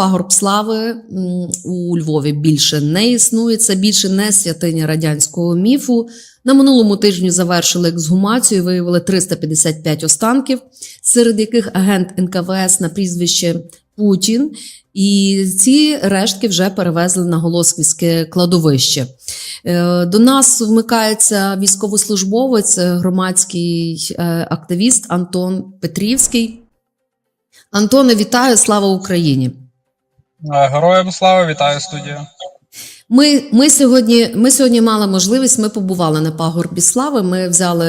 пагорб слави у Львові більше не існує. Це більше не святиня радянського міфу. На минулому тижні завершили ексгумацію, виявили 355 останків, серед яких агент НКВС на прізвище Путін. І ці рештки вже перевезли на Голосківське кладовище. Е, До нас вмикається військовослужбовець, громадський е, активіст Антон Петрівський. Антоне, вітаю! Слава Україні! Е, Героям слава, вітаю студію. Ми, ми, сьогодні, ми сьогодні мали можливість, ми побували на пагорбі слави. Ми взяли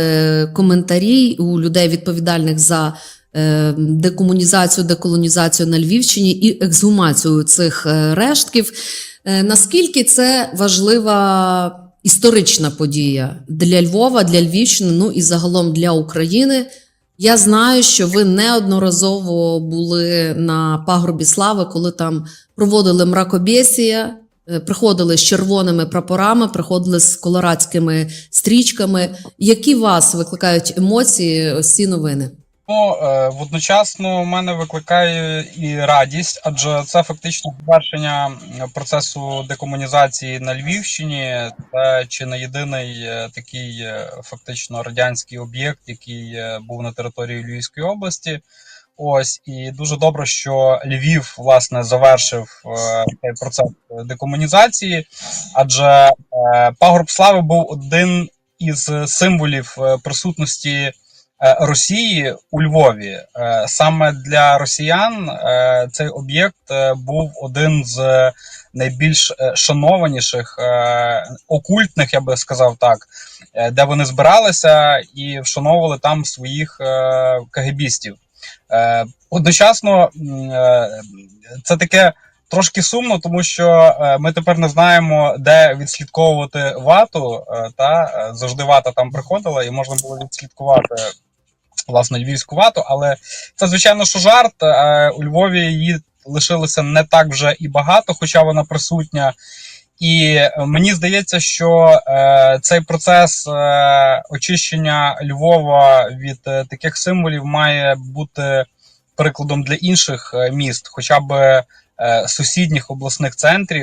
коментарі у людей, відповідальних за е, декомунізацію, деколонізацію на Львівщині і ексгумацію цих е, рештків. Е, наскільки це важлива історична подія для Львова, для Львівщини, ну і загалом для України? Я знаю, що ви неодноразово були на пагорбі слави, коли там проводили мракобєсія, е, приходили з червоними прапорами, приходили з колорадськими стрічками. Які вас викликають емоції ось ці новини? Е, водночасно в мене викликає і радість, адже це фактично завершення процесу декомунізації на Львівщині. Це чи не єдиний е, такий е, фактично радянський об'єкт, який був на території Львівської області. Ось і дуже добре, що Львів власне завершив цей процес декомунізації, адже пагорб слави був один із символів присутності Росії у Львові. Е, Саме для росіян е, цей об'єкт е, був один з найбільш е, шанованіших е, окультних, я би сказав так, е, де вони збиралися і вшановували там своїх е, кагебістів. Е, Одночасно е, це таке трошки сумно, тому що е, ми тепер не знаємо, де відслідковувати вату. е, Та е, завжди вата там приходила, і можна було відслідкувати власне львівську вату. Але це звичайно, що жарт. Е, У Львові її лишилося не так вже і багато, хоча вона присутня. І мені здається, що е, цей процес е, очищення Львова від е, таких символів має бути прикладом для інших е, міст, хоча б е, сусідніх обласних центрів.